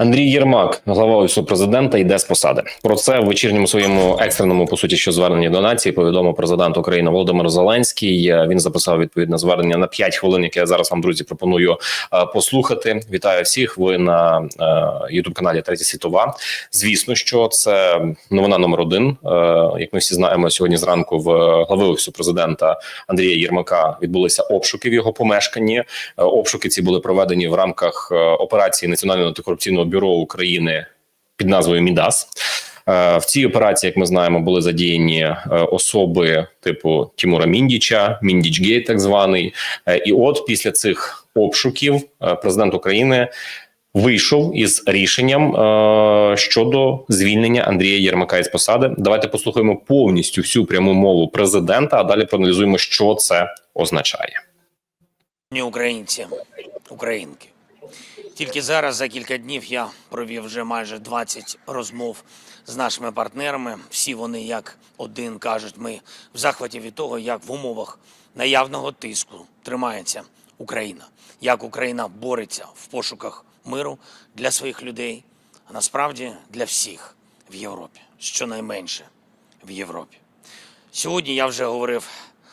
Андрій Єрмак, глава офісу президента, йде з посади. Про це в вечірньому своєму екстреному по суті, що зверненні до нації повідомив президент України Володимир Зеленський. Е, Він записав відповідне звернення на 5 хвилин, яке я зараз вам друзі пропоную е, послухати. Вітаю всіх. Ви на Ютуб каналі Третя світова. Звісно, що це новина номер один. Е, Як ми всі знаємо, сьогодні зранку в глави офісу президента Андрія Єрмака відбулися обшуки в його помешканні. Е, Обшуки ці були проведені в рамках е, операції Національного антикорупційного бюро України під назвою Мідас. Е, В цій операції, як ми знаємо, були задіяні е, особи типу Тімура Міндіча, Міндічгейт, так званий. Е, І от після цих обшуків президент України вийшов із рішенням щодо звільнення Андрія Єрмака із посади. Давайте послухаємо повністю всю пряму мову президента, а далі проаналізуємо, що це означає. Ні, українці, українки. Тільки зараз, за кілька днів, я провів вже майже 20 розмов з нашими партнерами. Всі вони, як один, кажуть, ми в захваті від того, як в умовах наявного тиску тримається Україна, як Україна бореться в пошуках миру для своїх людей, а насправді для всіх в Європі, щонайменше в Європі. Сьогодні я вже говорив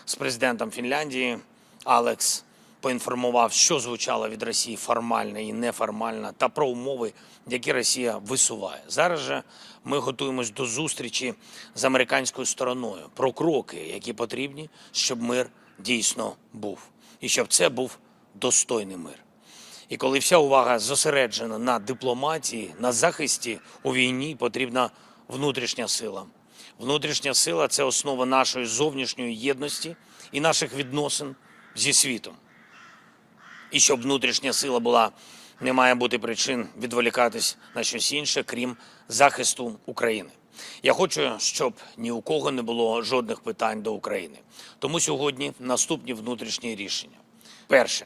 з президентом Фінляндії. Алекс поінформував, що звучало від Росії формально і неформально, та про умови, які Росія висуває. Зараз же ми готуємось до зустрічі з американською стороною про кроки, які потрібні, щоб мир дійсно був, і щоб це був достойний мир. І коли вся увага зосереджена на дипломатії, на захисті у війні, потрібна внутрішня сила. Внутрішня сила це основа нашої зовнішньої єдності і наших відносин зі світом. І щоб внутрішня сила була, не має бути причин відволікатись на щось інше, крім захисту України. Я хочу, щоб ні у кого не було жодних питань до України. Тому сьогодні наступні внутрішні рішення. Перше.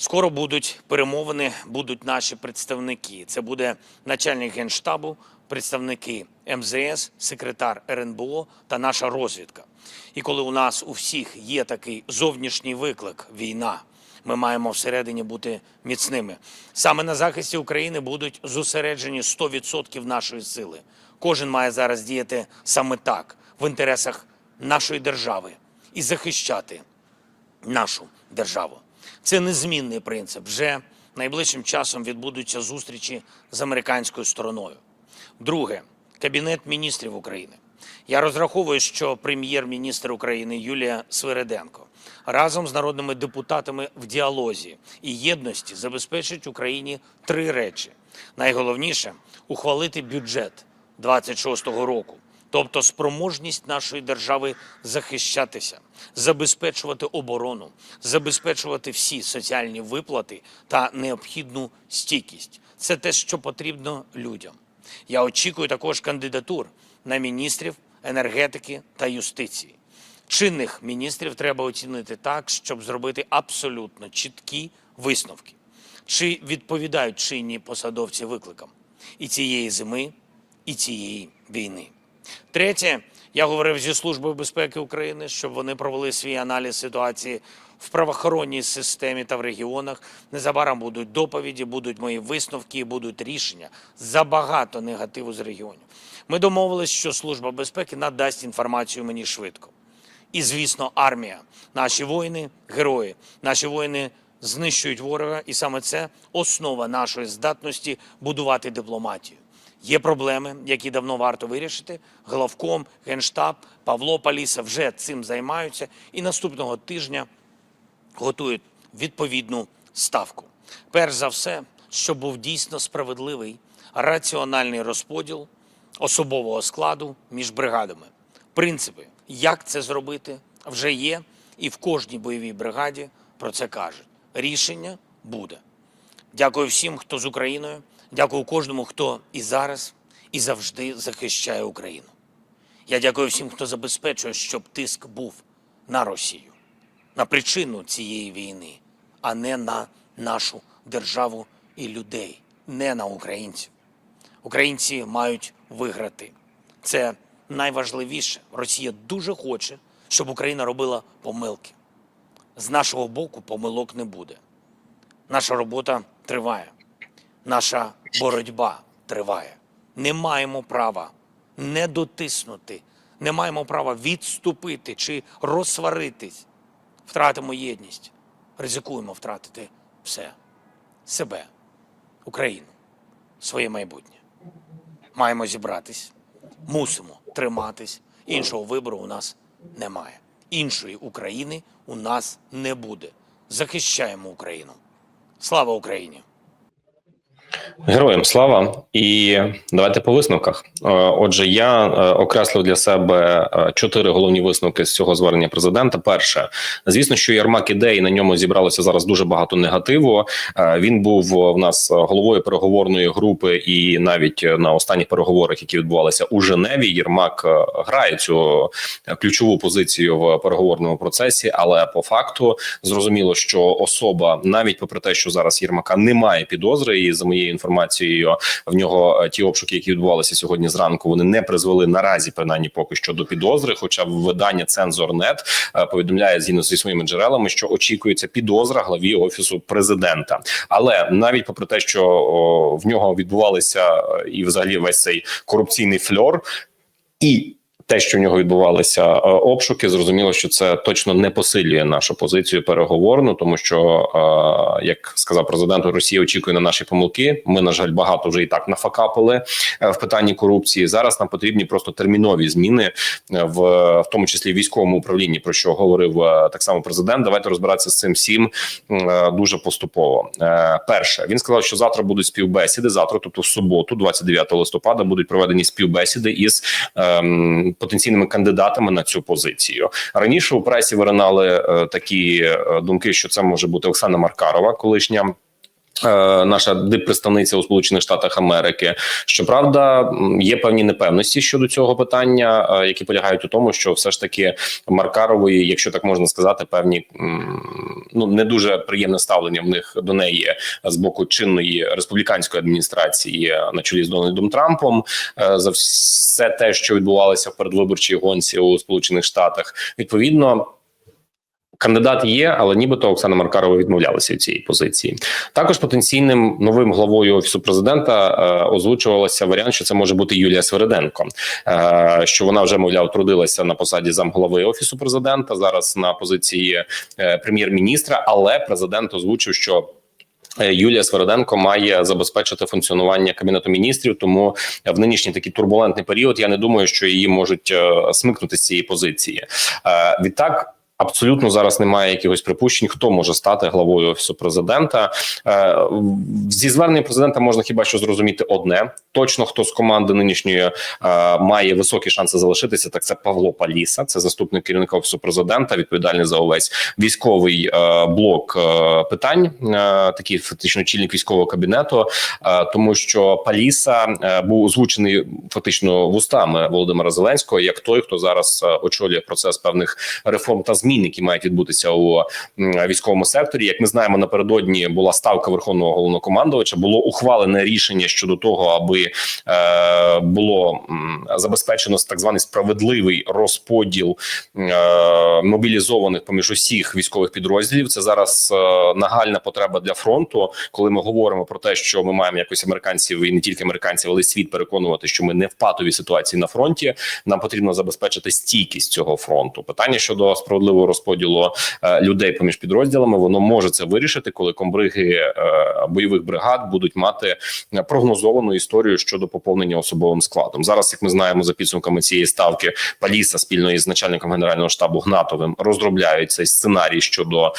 Скоро будуть перемовини, будуть наші представники. Це буде начальник генштабу, представники МЗС, секретар РНБО та наша розвідка. І коли у нас у всіх є такий зовнішній виклик війна, ми маємо всередині бути міцними. Саме на захисті України будуть зосереджені 100% нашої сили. Кожен має зараз діяти саме так, в інтересах нашої держави і захищати нашу державу. Це незмінний принцип. Вже найближчим часом відбудуться зустрічі з американською стороною. Друге, Кабінет міністрів України. Я розраховую, що прем'єр-міністр України Юлія Свириденко разом з народними депутатами в діалозі і єдності забезпечить Україні три речі: найголовніше ухвалити бюджет 26-го року тобто спроможність нашої держави захищатися, забезпечувати оборону, забезпечувати всі соціальні виплати та необхідну стійкість. Це те, що потрібно людям. Я очікую також кандидатур на міністрів енергетики та юстиції. Чинних міністрів треба оцінити так, щоб зробити абсолютно чіткі висновки, чи відповідають чинні посадовці викликам і цієї зими, і цієї війни. Третє, я говорив зі Службою безпеки України, щоб вони провели свій аналіз ситуації в правоохоронній системі та в регіонах. Незабаром будуть доповіді, будуть мої висновки, будуть рішення. Забагато негативу з регіонів. Ми домовились, що Служба безпеки надасть інформацію мені швидко. І, звісно, армія, наші воїни, герої, наші воїни знищують ворога, і саме це основа нашої здатності будувати дипломатію. Є проблеми, які давно варто вирішити. Главком, Генштаб, Павло Паліса вже цим займаються і наступного тижня готують відповідну ставку. Перш за все, щоб був дійсно справедливий раціональний розподіл особового складу між бригадами. Принципи, як це зробити, вже є, і в кожній бойовій бригаді про це кажуть. Рішення буде. Дякую всім, хто з Україною. Дякую кожному, хто і зараз, і завжди захищає Україну. Я дякую всім, хто забезпечує, щоб тиск був на Росію, на причину цієї війни, а не на нашу державу і людей, не на українців. Українці мають виграти. Це найважливіше. Росія дуже хоче, щоб Україна робила помилки. З нашого боку помилок не буде. Наша робота триває, наша боротьба триває. Не маємо права не дотиснути, не маємо права відступити чи розсваритись. Втратимо єдність, ризикуємо втратити все себе, Україну, своє майбутнє. Маємо зібратись, мусимо триматись. Іншого вибору у нас немає. Іншої України у нас не буде. Захищаємо Україну. Слава Україні! Героям слава і давайте по висновках. Е, Отже, я е, окреслив для себе е, чотири головні висновки з цього звернення президента. Перше, звісно, що Ярмак іде, на ньому зібралося зараз дуже багато негативу. Він був в нас головою переговорної групи, і навіть на останніх переговорах, які відбувалися у Женеві, Єрмак грає цю ключову позицію в переговорному процесі. Але по факту зрозуміло, що особа, навіть попри те, що зараз Єрмака немає підозри, і за моєю інформацією, в нього е, ті обшуки, які відбувалися сьогодні зранку, вони не призвели наразі, принаймні поки що до підозри. Хоча видання Цензорнет е, повідомляє згідно зі своїми джерелами, що очікується підозра главі офісу президента. Але навіть попри те, що о, в нього відбувалися е, і взагалі весь цей корупційний фльор, і те, що в нього відбувалися е, обшуки, зрозуміло, що це точно не посилює нашу позицію переговорну, тому що, е, як сказав президент, Росія очікує на наші помилки. Ми, на жаль, багато вже і так нафакапили е, в питанні корупції. Зараз нам потрібні просто термінові зміни в, в тому числі військовому управлінні, про що говорив так само президент. Давайте розбиратися з цим всім дуже поступово. Перше, він сказав, що завтра будуть співбесіди. Завтра, тобто в суботу, 29 листопада, будуть проведені співбесіди із ем, потенційними кандидатами на цю позицію. Раніше у пресі виринали е, такі е, думки, що це може бути Оксана Маркарова, колишня. Е, Наша диппредставниця у Сполучених Штатах Америки, щоправда, є певні непевності щодо цього питання, е, які полягають у тому, що все ж таки Маркарової, якщо так можна сказати, певні ну не дуже приємне ставлення в них до неї з боку чинної республіканської адміністрації на чолі з Дональдом Трампом е, за все те, що відбувалося в передвиборчій гонці у Сполучених Штатах. Відповідно. Кандидат є, але нібито Оксана Маркарова відмовлялася від цієї позиції. Також потенційним новим главою офісу президента е, озвучувалося варіант, що це може бути Юлія Свериденко, е, що вона вже мовляв трудилася на посаді замголови офісу президента. Зараз на позиції е, прем'єр-міністра, але президент озвучив, що Е, Юлія Свериденко має забезпечити функціонування кабінету міністрів. Тому в нинішній такий турбулентний період я не думаю, що її можуть е, смикнути з цієї позиції. Е, Відтак. Абсолютно зараз немає якихось припущень, хто може стати главою офісу президента. Е, Зі звернення президента можна хіба що зрозуміти одне: точно хто з команди нинішньої е, має високі шанси залишитися. Так це Павло Паліса, це заступник керівника офісу президента, відповідальний за увесь військовий е, блок питань, такий фактично чільник військового кабінету, тому що Паліса був озвучений фактично вустами Володимира Зеленського як той, хто зараз очолює процес певних реформ та змін, які мають відбутися у військовому секторі. Як ми знаємо, напередодні була ставка верховного головнокомандувача. Було ухвалене рішення щодо того, аби е, було забезпечено так званий справедливий розподіл е, мобілізованих поміж усіх військових підрозділів. Це зараз е, нагальна потреба для фронту, коли ми говоримо про те, що ми маємо якось американців і не тільки американців, але й світ переконувати, що ми не в патовій ситуації на фронті. Нам потрібно забезпечити стійкість цього фронту. Питання щодо справедливого розподілу е, людей поміж підрозділами, воно може це вирішити, коли комбриги е, бойових бригад будуть мати прогнозовану історію щодо поповнення особовим складом. Зараз, як ми знаємо, за підсумками цієї ставки Паліса спільно із начальником генерального штабу Гнатовим розробляють цей сценарій щодо е,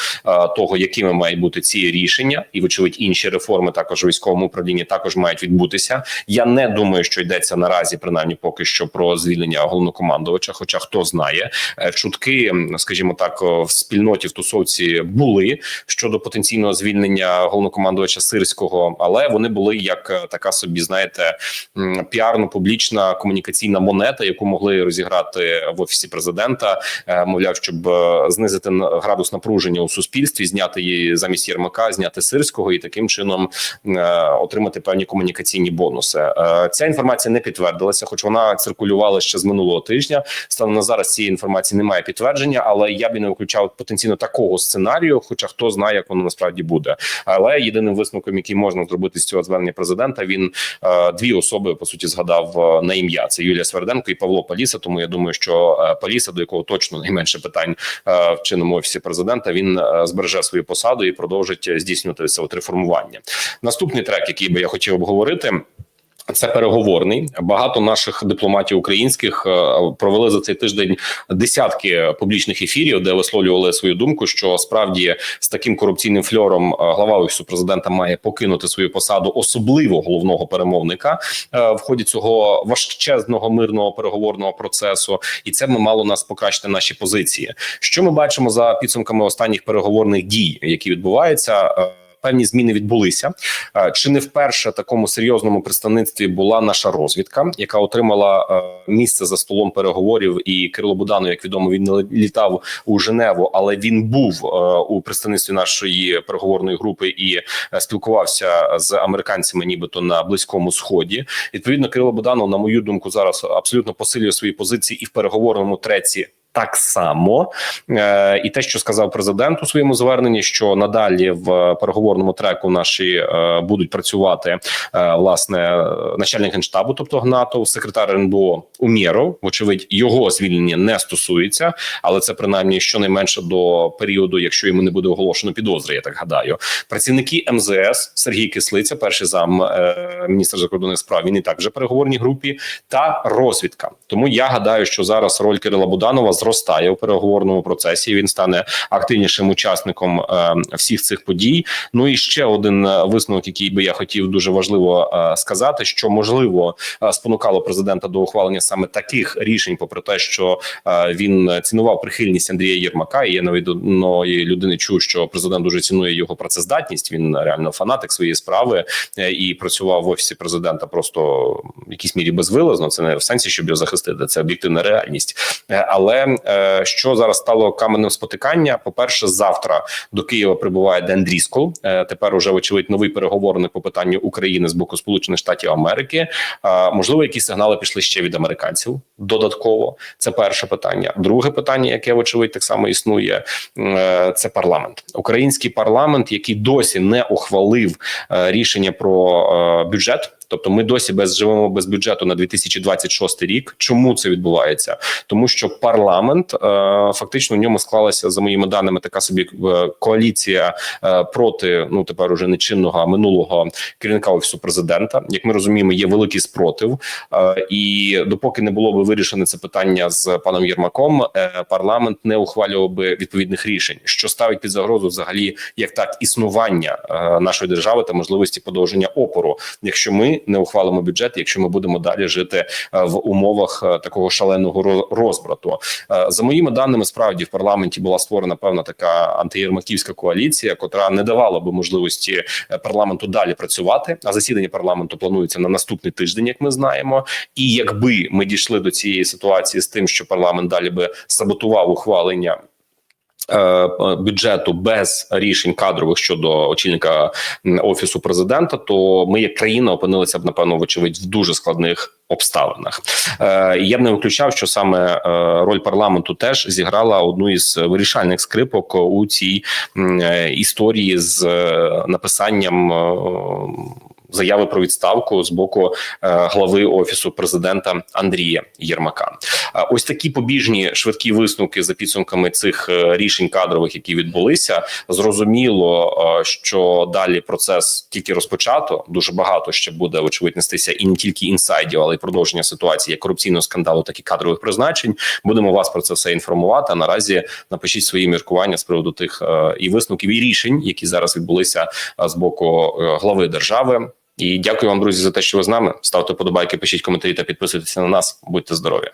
того, якими мають бути ці рішення, і вочевидь інші реформи також військовому управлінні також мають відбутися. Я не думаю, що йдеться наразі, принаймні поки що про звільнення головнокомандувача. Хоча хто знає, Е, чутки, скажімо. Скажімо так, в спільноті в тусовці були щодо потенційного звільнення головнокомандувача Сирського, але вони були як е, така собі, знаєте, піарно-публічна комунікаційна монета, яку могли розіграти в офісі президента, е, мовляв, щоб е, знизити градус напруження у суспільстві, зняти її замість Єрмака, зняти Сирського і таким чином отримати певні комунікаційні бонуси. Ця інформація не підтвердилася, хоч вона циркулювала ще з минулого тижня. Станом на зараз цієї інформації немає підтвердження, але я б не виключав потенційно такого сценарію, хоча хто знає, як воно насправді буде. Але єдиним висновком, який можна зробити з цього звернення президента, він е, дві особи по суті згадав е, на ім'я: це Юлія Сверденко і Павло Паліса. Тому я думаю, що е, Паліса, до якого точно найменше питань в чинному офісі президента, він збереже свою посаду і продовжить здійснювати це от реформування. Наступний трек, який би я хотів обговорити. Це переговорний. Багато наших дипломатів українських е, провели за цей тиждень десятки публічних ефірів, де висловлювали свою думку, що справді з таким корупційним фльором е, глава офісу президента має покинути свою посаду, особливо головного перемовника е, в ході цього важчезного мирного переговорного процесу, і це би мало нас покращити наші позиції. Що ми бачимо за підсумками останніх переговорних дій, які відбуваються. Певні зміни відбулися. Е, Чи не вперше такому серйозному представництві була наша розвідка, яка отримала е, місце за столом переговорів? І Кирило Буданов, як відомо, він не літав у Женеву, але він був е, у представництві нашої переговорної групи і спілкувався з американцями, нібито на близькому сході. Відповідно, Кирило Буданов, на мою думку, зараз абсолютно посилює свої позиції і в переговорному треці. Так само е, і те, що сказав президент у своєму зверненні, що надалі в переговорному треку наші е, будуть працювати е, власне начальник генштабу, тобто ГНАТО, секретар РНБО Умєров. Вочевидь, його звільнення не стосується, але це принаймні щонайменше до періоду, якщо йому не буде оголошено підозри. Я так гадаю. Працівники МЗС Сергій Кислиця, перший зам е, міністра закордонних справ. Він і так вже переговорній групі та розвідка. Тому я гадаю, що зараз роль Кирила Буданова зростає у переговорному процесі. Він стане активнішим учасником е, всіх цих подій. Ну і ще один е, висновок, який би я хотів дуже важливо е, сказати, що можливо спонукало президента до ухвалення саме таких рішень, попри те, що він цінував прихильність Андрія Єрмака. І я навіть одної людини чув, що президент дуже цінує його працездатність. Він реально фанатик своєї справи і працював в офісі президента просто в якійсь мірі безвилазно. Це не в сенсі, щоб його захистити. Це об'єктивна реальність. Але е, що зараз стало каменем спотикання? По перше, завтра до Києва прибуває Ден Дріскол. Е, Тепер уже вочевидь новий переговорник по питанню України з боку Сполучених Штатів Америки. Е, Можливо, якісь сигнали пішли ще від американців додатково. Це перше питання. Друге питання, яке вочевидь так само існує, це парламент. Український парламент, який досі не ухвалив рішення про бюджет. Тобто ми досі без живемо без бюджету на 2026 рік. Чому це відбувається? Тому що парламент е, фактично в ньому склалася за моїми даними така собі е, коаліція е, проти ну тепер уже не чинного, а минулого керівника офісу президента. Як ми розуміємо, є великий спротив, і допоки не було би вирішено це питання з паном Єрмаком, парламент не ухвалював би відповідних рішень, що ставить під загрозу взагалі як так існування нашої держави та можливості подовження опору, якщо ми не ухвалимо бюджет, якщо ми будемо далі жити е, в умовах е, такого шаленого розбрату. Е, За моїми даними, справді в парламенті була створена певна така антиєрмаківська коаліція, котра не давала би можливості парламенту далі працювати. А засідання парламенту планується на наступний тиждень, як ми знаємо. І якби ми дійшли до цієї ситуації з тим, що парламент далі би саботував ухвалення. Е, Бюджету без рішень кадрових щодо очільника офісу президента, то ми, як країна, опинилися б напевно, вочевидь, в дуже складних обставинах. Е, я б не виключав, що саме е, роль парламенту теж зіграла одну із вирішальних скрипок у цій історії з написанням. Заяви про відставку з боку е, глави офісу президента Андрія Єрмака. Е, Ось такі побіжні швидкі висновки за підсумками цих е, рішень кадрових, які відбулися. Зрозуміло, що далі процес тільки розпочато. Дуже багато ще буде очевидь і не тільки інсайдів, але й продовження ситуації як корупційного скандалу, так і кадрових призначень. Будемо вас про це все інформувати. А наразі напишіть свої міркування з приводу тих і висновків і рішень, які зараз відбулися з боку глави держави. І дякую вам, друзі, за те, що ви з нами. Ставте подобайки, пишіть коментарі та підписуйтесь на нас. Будьте здорові.